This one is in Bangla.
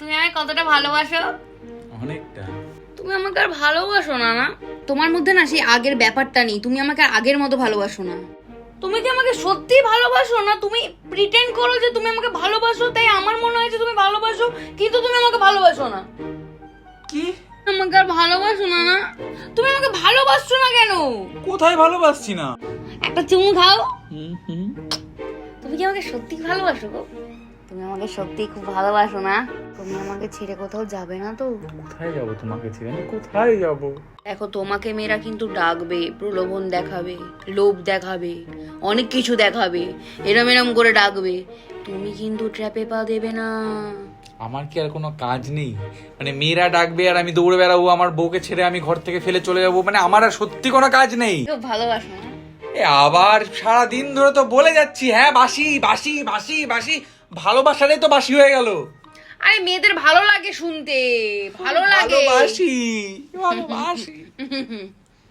তুমি আমাকে কতটা ভালোবাসো? অনেকটা। তুমি আমাকে আর ভালোবাসো না না? তোমার মধ্যে না সেই আগের ব্যাপারটা নেই। তুমি আমাকে আর আগের মতো ভালোবাসো না। তুমি কি আমাকে সত্যি ভালোবাসো না তুমি প্রিটেন্ড করো যে তুমি আমাকে ভালোবাসো তাই আমার মনে হয় যে তুমি ভালোবাসো কিন্তু তুমি আমাকে ভালোবাসো না। কি? আমাকে আর ভালোবাসো না না? তুমি আমাকে ভালোবাসছো না কেন? কোথায় ভালোবাসছি না? একটা চুমু খাও। হুম হুম। তুমি কি আমাকে সত্যি ভালোবাসো গো? তুমি আমাকে সত্যি খুব ভালোবাসো না। তুমি আমাকে ছেড়ে কোথাও যাবে না তো? কোথায় যাব তোমাকে ছেড়ে? আমি কোথায় যাব? দেখো তোমাকে মেয়েরা কিন্তু ডাকবে প্রলোভন দেখাবে লোভ দেখাবে অনেক কিছু দেখাবে এরম এরম করে ডাকবে। তুমি কিন্তু ট্র্যাপে পা দেবে না। আমার কি আর কোনো কাজ নেই? মানে মেয়েরা ডাকবে আর আমি দৌড়ে বেড়াবো আমার বউকে ছেড়ে আমি ঘর থেকে ফেলে চলে যাব মানে আমার আর সত্যি কোনো কাজ নেই। খুব ভালোবাসো না? এ আবার সারা দিন ধরে তো বলে যাচ্ছি হ্যাঁ বাসি বাসি বাসি বাসি। ভালোবাসাটাই তো বাসি হয়ে গেল। আরে মেয়েদের ভালো লাগে শুনতে ভালো লাগে। ভালোবাসি ভালোবাসি।